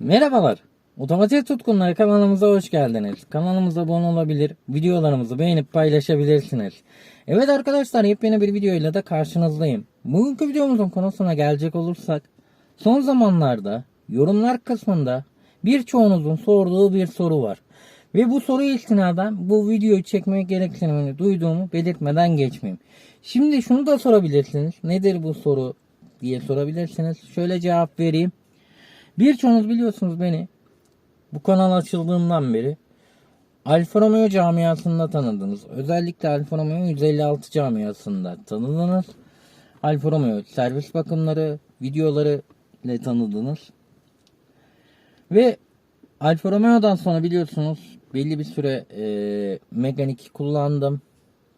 Merhabalar. Otomotiv tutkunları kanalımıza hoş geldiniz. Kanalımıza abone olabilir, videolarımızı beğenip paylaşabilirsiniz. Evet arkadaşlar yepyeni bir videoyla da karşınızdayım. Bugünkü videomuzun konusuna gelecek olursak, son zamanlarda yorumlar kısmında birçoğunuzun sorduğu bir soru var. Ve bu soruya istinaden bu videoyu çekmeye gereksinimini duyduğumu belirtmeden geçmeyeyim. Şimdi şunu da sorabilirsiniz. Nedir bu soru diye sorabilirsiniz. Şöyle cevap vereyim. Birçoğunuz biliyorsunuz beni bu kanal açıldığından beri Alfa Romeo camiasında tanıdınız. Özellikle Alfa Romeo 156 camiasında tanıdınız. Alfa Romeo servis bakımları, videoları ile tanıdınız. Ve Alfa Romeo'dan sonra biliyorsunuz belli bir süre e, Megane 2 kullandım.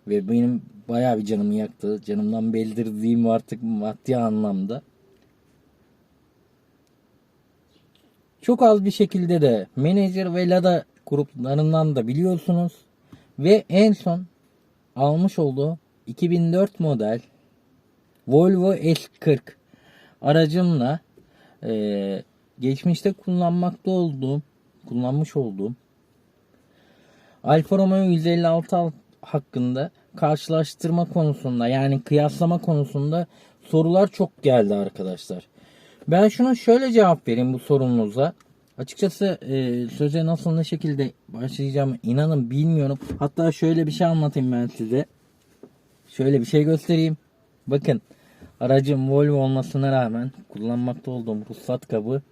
Ve benim bayağı bir canımı yaktı. Canımdan belirdiğim artık maddi anlamda. Çok az bir şekilde de Manager ve Lada gruplarından da biliyorsunuz. Ve en son almış olduğu 2004 model Volvo S40 aracımla eee, geçmişte kullanmakta olduğum, kullanmış olduğum Alfa Romeo 156 al- hakkında karşılaştırma konusunda yani kıyaslama konusunda sorular çok geldi arkadaşlar. Ben şuna şöyle cevap vereyim bu sorunuza. Açıkçası e, söze nasıl ne şekilde başlayacağımı inanın bilmiyorum. Hatta şöyle bir şey anlatayım ben size. Şöyle bir şey göstereyim. Bakın aracım Volvo olmasına rağmen kullanmakta olduğum ruhsat kabı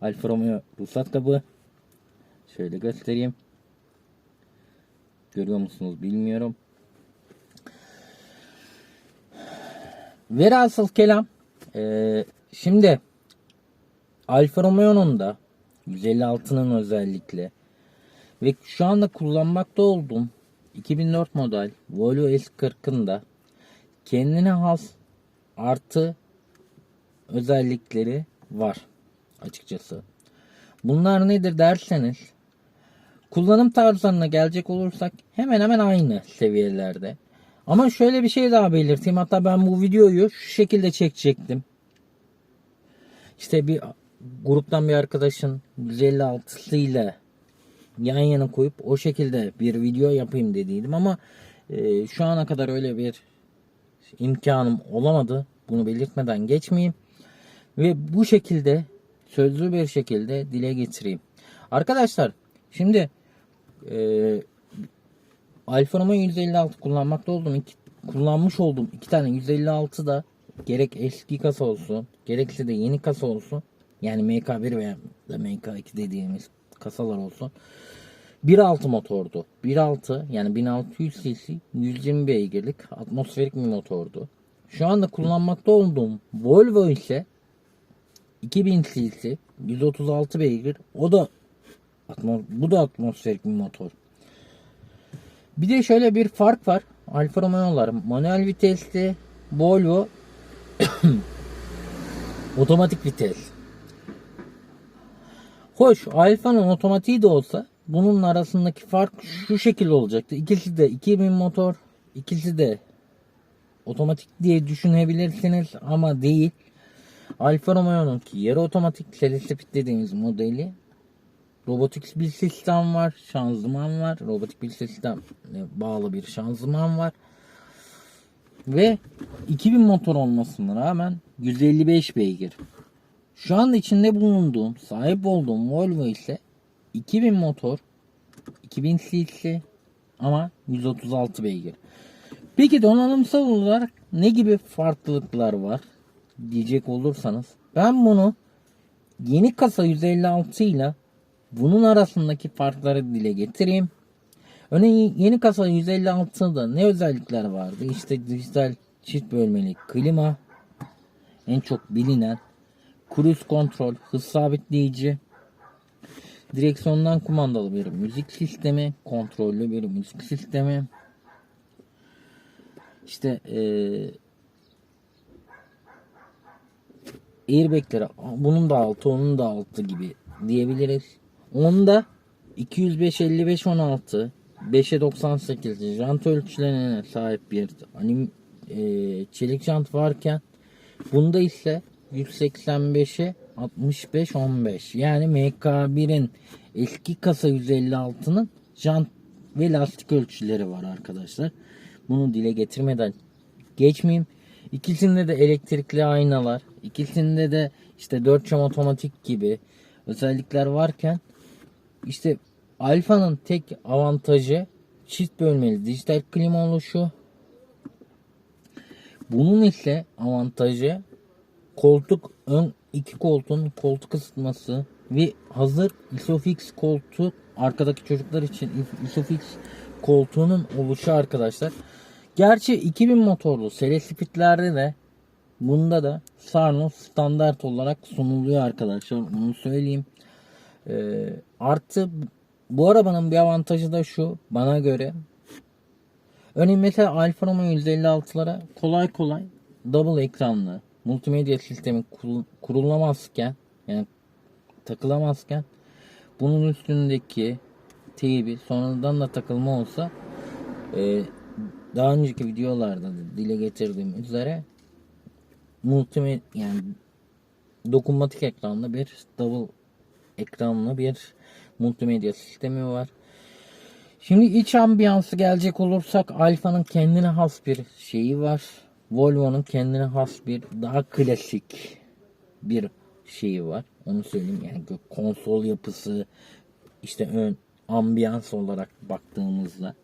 Alfa Romeo ruhsat kabı. Şöyle göstereyim. Görüyor musunuz bilmiyorum. Velhasıl kelam e, şimdi Alfa Romeo'nun da 156'nın özellikle ve şu anda kullanmakta olduğum 2004 model Volvo S40'ın da kendine has artı özellikleri var açıkçası. Bunlar nedir derseniz kullanım tarzlarına gelecek olursak hemen hemen aynı seviyelerde. Ama şöyle bir şey daha belirteyim. Hatta ben bu videoyu şu şekilde çekecektim. İşte bir gruptan bir arkadaşın 156'sıyla yan yana koyup o şekilde bir video yapayım dediydim ama e, şu ana kadar öyle bir imkanım olamadı. Bunu belirtmeden geçmeyeyim. Ve bu şekilde sözlü bir şekilde dile getireyim. Arkadaşlar şimdi e, Alfa Romeo 156 kullanmakta olduğum iki, kullanmış olduğum iki tane 156 da gerek eski kasa olsun gerekse de yeni kasa olsun yani MK1 veya da MK2 dediğimiz kasalar olsun 1.6 motordu. 1.6 yani 1600 cc 120 beygirlik atmosferik bir motordu. Şu anda kullanmakta olduğum Volvo ise 2000 cc 136 beygir o da bu da atmosferik bir motor. Bir de şöyle bir fark var. Alfa Romeo'lar manuel vitesli, Volvo otomatik vites. Hoş Alfa'nın otomatiği de olsa bunun arasındaki fark şu şekilde olacaktı. İkisi de 2000 motor, ikisi de otomatik diye düşünebilirsiniz ama değil. Alfa Romeo'nun ki yarı otomatik teleskopik dediğimiz modeli robotik bir sistem var, şanzıman var, robotik bir sistem bağlı bir şanzıman var. Ve 2000 motor olmasına rağmen 155 beygir. Şu an içinde bulunduğum, sahip olduğum Volvo ise 2000 motor, 2000 cc ama 136 beygir. Peki donanımsal olarak ne gibi farklılıklar var diyecek olursanız ben bunu yeni kasa 156 ile bunun arasındaki farkları dile getireyim. Örneğin yeni kasa 156'da ne özellikler vardı? İşte dijital çift bölmeli klima en çok bilinen cruise kontrol, hız sabitleyici, direksiyondan kumandalı bir müzik sistemi, kontrollü bir müzik sistemi. İşte eee airbagleri bunun da altı onun da altı gibi diyebiliriz. Onda 205 55 16 5'e 98 jant ölçülerine sahip bir anim e, çelik jant varken bunda ise 185'e 65-15. Yani MK1'in eski kasa 156'nın jant ve lastik ölçüleri var arkadaşlar. Bunu dile getirmeden geçmeyeyim. İkisinde de elektrikli aynalar, ikisinde de işte 4 cam otomatik gibi özellikler varken işte Alfa'nın tek avantajı çift bölmeli dijital klima oluşu. Bunun ise avantajı koltuk ön iki koltuğun koltuk ısıtması ve hazır Isofix koltuk arkadaki çocuklar için Isofix koltuğunun oluşu arkadaşlar. Gerçi 2000 motorlu Selesifitlerde de bunda da Sarno standart olarak sunuluyor arkadaşlar. Bunu söyleyeyim. Ee, artı bu arabanın bir avantajı da şu bana göre. Örneğin mesela Alfa Romeo 156'lara kolay kolay double ekranlı multimedya sistemi kur- kurulamazken yani takılamazken bunun üstündeki teybi sonradan da takılma olsa e, daha önceki videolarda da dile getirdiğim üzere multimedya yani dokunmatik ekranlı bir double ekranlı bir multimedya sistemi var. Şimdi iç ambiyansı gelecek olursak Alfa'nın kendine has bir şeyi var. Volvo'nun kendine has bir daha klasik bir şeyi var. Onu söyleyeyim yani konsol yapısı işte ön ambiyans olarak baktığımızda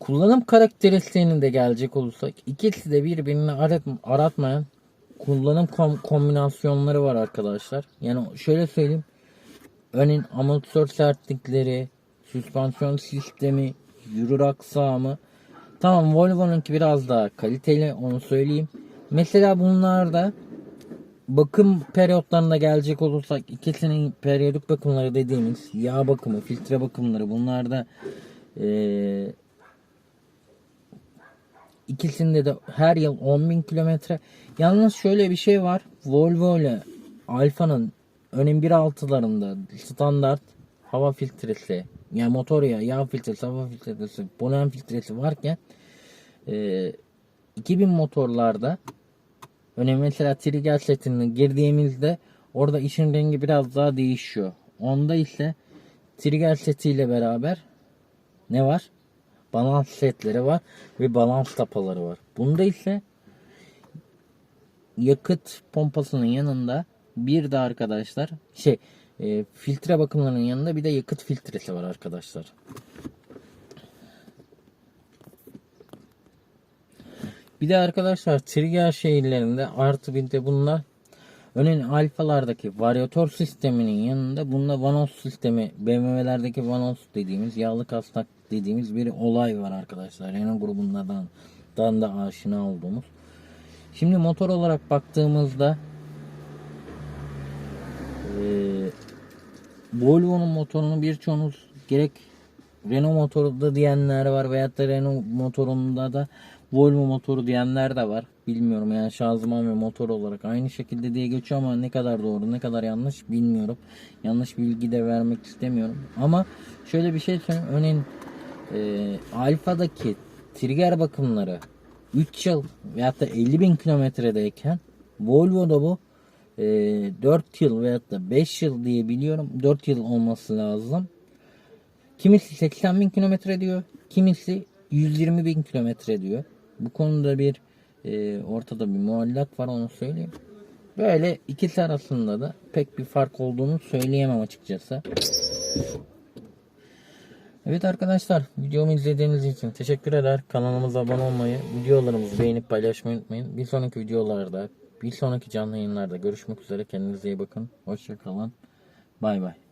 kullanım karakteristiğine de gelecek olursak ikisi de birbirini arat, aratmayan kullanım kom- kombinasyonları var arkadaşlar. Yani şöyle söyleyeyim. Örneğin amortisör sertlikleri, süspansiyon sistemi, yürür aksamı. Tamam Volvo'nunki biraz daha kaliteli onu söyleyeyim. Mesela bunlarda bakım periyotlarına gelecek olursak ikisinin periyodik bakımları dediğimiz yağ bakımı, filtre bakımları bunlarda eee İkisinde de her yıl 10.000 kilometre. Yalnız şöyle bir şey var. Volvo ile Alfa'nın önüm 1.6'larında standart hava filtresi yani motor yağı, yağ filtresi, hava filtresi, polen filtresi varken e, 2000 motorlarda örneğin mesela trigger setini girdiğimizde orada işin rengi biraz daha değişiyor. Onda ise trigger setiyle beraber ne var? balans setleri var ve balans tapaları var. Bunda ise yakıt pompasının yanında bir de arkadaşlar şey e, filtre bakımlarının yanında bir de yakıt filtresi var arkadaşlar. Bir de arkadaşlar trigger şehirlerinde artı bir de bunlar Örneğin alfalardaki varyatör sisteminin yanında bunda vanos sistemi BMW'lerdeki vanos dediğimiz yağlı kasnak dediğimiz bir olay var arkadaşlar. Renault grubundan dan da aşina olduğumuz. Şimdi motor olarak baktığımızda Volvo'nun motorunu birçoğunuz gerek Renault motoru da diyenler var veyahut da Renault motorunda da Volvo motoru diyenler de var. Bilmiyorum yani şanzıman ve motor olarak aynı şekilde diye geçiyor ama ne kadar doğru ne kadar yanlış bilmiyorum. Yanlış bilgi de vermek istemiyorum. Ama şöyle bir şey söyleyeyim. Örneğin e, Alfa'daki trigger bakımları 3 yıl veyahut da 50 bin kilometredeyken Volvo'da bu e, 4 yıl veyahut da 5 yıl diye biliyorum. 4 yıl olması lazım. Kimisi 80 bin kilometre diyor. Kimisi 120 bin kilometre diyor. Bu konuda bir e, ortada bir muallak var onu söyleyeyim. Böyle ikisi arasında da pek bir fark olduğunu söyleyemem açıkçası. Evet arkadaşlar videomu izlediğiniz için teşekkür eder. Kanalımıza abone olmayı, videolarımızı beğenip paylaşmayı unutmayın. Bir sonraki videolarda, bir sonraki canlı yayınlarda görüşmek üzere. Kendinize iyi bakın. Hoşçakalın. Bay bay.